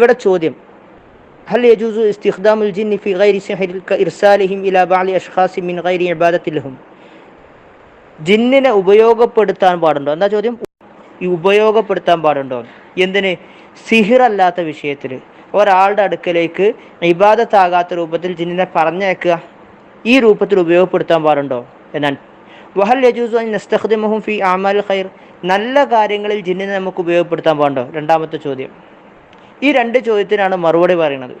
ഇവിടെ ചോദ്യം. ഹൽ യജൂസു ഇസ്തിഖ്ദാമുൽ ജിന്നി ഫി ഗൈരി സിഹ്രിൽ ഇർസാലിഹിം ഇലാ ബഅലി അഷ്ഖാസി മിൻ ഗൈരി ഇബാദത്തിലഹും ജിന്നിനെ ഉപയോഗപ്പെടുത്താൻ പാടുണ്ടോ? എന്താ ചോദ്യം? ഈ ഉപയോഗപ്പെടുത്താൻ പാടുണ്ടോ? എന്തിന്? സിഹിറല്ലാത്ത വിഷയത്തിൽ ഒരാളുടെ അടുക്കലേക്ക് ഇബാദത്താകാത്ത രൂപത്തിൽ ജിന്നിനെ പറഞ്ഞേക്കുക ഈ രൂപത്തിൽ ഉപയോഗപ്പെടുത്താൻ പാടുണ്ടോ? എന്നാണ്. വഹൽ യജൂസു നസ്തഖ്ദിമുഹും ഫി ആമാൽ ഖൈർ. നല്ല കാര്യങ്ങളിൽ ജിന്നിനെ നമുക്ക് ഉപയോഗപ്പെടുത്താൻ പാടുണ്ടോ? രണ്ടാമത്തെ ചോദ്യം. ഈ രണ്ട് ചോദ്യത്തിനാണ് മറുപടി പറയുന്നത്.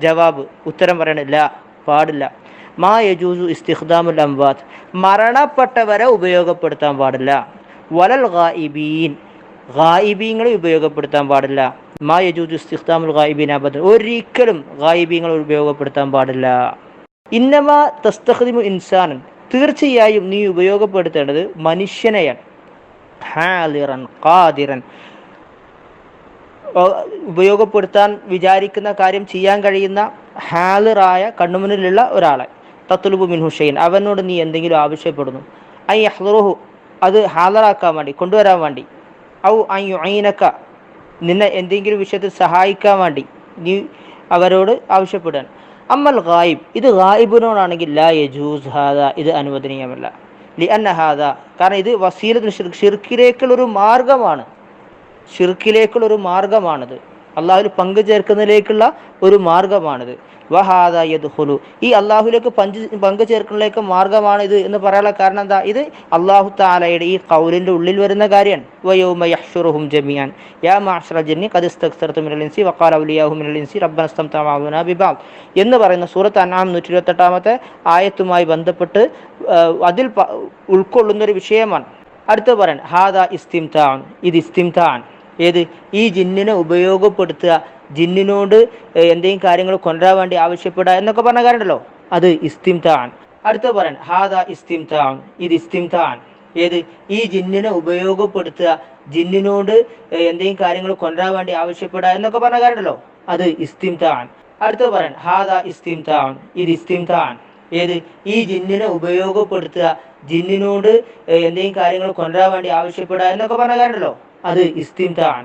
ജവാബ് ഉത്തരം പറയണില്ല പാടില്ല. മാ യജൂസു ഇസ്തിഖ്ദാമുൽ അംവാത് മരണപ്പെട്ടവരെ ഉപയോഗപ്പെടുത്താൻ പാടില്ല. വലൽ ഗായിബീൻ. ഗായിബീങ്ങളെ ഉപയോഗപ്പെടുത്താൻ പാടില്ല. മാ യജൂസു ഇസ്തിഖ്ദാമുൽ ഗായിബീൻ അബദ്. ഒരിക്കലും ഗായിബീങ്ങളെ ഉപയോഗപ്പെടുത്താൻ പാടില്ല. ഇന്നമാ തസ്തഖ്ദിമു ഇൻസാനൻ. തീർച്ചയായും നീ ഉപയോഗപ്പെടുത്തേണ്ടത് മനുഷ്യനെയാണ്. ഹാലിറൻ ഖാദിറൻ. ഉപയോഗപ്പെടുത്താൻ വിചാരിക്കുന്ന കാര്യം ചെയ്യാൻ കഴിയുന്ന ഹാലറായ കണ്ണുമുന്നിലുള്ള ഒരാളെ തത്തുലുബു മിൻ ഹുഷൈൻ അവനോട് നീ എന്തെങ്കിലും ആവശ്യപ്പെടുന്നു? ഐ അഹ്റുഹു അത് ഹാലറാക്കാൻ വേണ്ടി കൊണ്ടുവരാൻ വേണ്ടി. ഔ ഐ ഐനക്ക നിന്നെ എന്തെങ്കിലും വിഷയത്തിൽ സഹായിക്കാൻ വേണ്ടി നീ അവരോട് ആവശ്യപ്പെടാൻ അമ്മൽ ഗായിബ് ഇത് ഗായിബിനോടാണെങ്കിൽ ലാ യജൂസ് ഹാദ ഇത് അനുവദനീയമല്ല. ലി അന്ന ഹാദ കാരണം ഇത് വസീലത്തിന് ഷിർക്കിലേക്കുള്ളൊരു മാർഗമാണ്. ഷിർക്കിലേക്കുള്ള ഒരു മാർഗമാണിത്. അള്ളാഹുൽ പങ്കു ചേർക്കുന്നതിലേക്കുള്ള ഒരു മാർഗമാണിത്. വഹാദ യദ്ഹുലു ഈ അള്ളാഹുലേക്ക് പഞ്ച് പങ്കു ചേർക്കുന്നതിലേക്ക് മാർഗമാണിത് എന്ന് പറയാനുള്ള കാരണം എന്താ? ഇത് അള്ളാഹു താലയുടെ ഈ കൗലിന്റെ ഉള്ളിൽ വരുന്ന കാര്യമാണ്. വയോമ യഹ്ഷുറുഹും ജമിയാൻ യാ മാഷറ ജന്നി കദിസ്തക്സർത്ത് മിനൽ ഇൻസി മിനലിൻസി റബ്ബനസ്തം സ്തംതമാവുന ബിബാൽ എന്ന് പറയുന്ന സൂറത്ത് അനാം നൂറ്റി ഇരുപത്തെട്ടാമത്തെ ആയത്തുമായി ബന്ധപ്പെട്ട് അതിൽ ഉൾക്കൊള്ളുന്ന ഒരു വിഷയമാണ്. അടുത്ത പറയാൻ ഹാദ ഇസ്തിംതാൻ ഇത് ഇസ്തിംതാൻ ഏത്? ഈ ജിന്നിനെ ഉപയോഗപ്പെടുത്തുക. ജിന്നിനോട് എന്തെങ്കിലും കാര്യങ്ങൾ കൊണ്ടുവരാൻ വേണ്ടി ആവശ്യപ്പെടുക എന്നൊക്കെ പറഞ്ഞ കാര്യമുണ്ടല്ലോ. അത് ഇസ്തിംതാൻ. അടുത്ത പറയാൻ ഹാദ ഇസ്തിംതാൻ. ഇത് ഇസ്തിംതാൻ. ഏത്? ഈ ജിന്നിനെ ഉപയോഗപ്പെടുത്തുക. ജിന്നിനോട് എന്തെങ്കിലും കാര്യങ്ങൾ കൊണ്ടുവരാൻ വേണ്ടി ആവശ്യപ്പെടുക എന്നൊക്കെ പറഞ്ഞ കാര്യമുണ്ടല്ലോ. അത് ഇസ്തിംതാൻ. അടുത്ത പറയാൻ ഹാദ ഇസ്തിംതാൻ. ഇത് ഇസ്തിംതാൻ. ഏത്? ഈ ജിന്നിനെ ഉപയോഗപ്പെടുത്തുക. ജിന്നിനോട് എന്തെങ്കിലും കാര്യങ്ങൾ കൊണ്ടുവരാൻ വേണ്ടി ആവശ്യപ്പെടുക എന്നൊക്കെ പറഞ്ഞ കാര്യമുണ്ടല്ലോ. അത് ഇസ്തിംതാൻ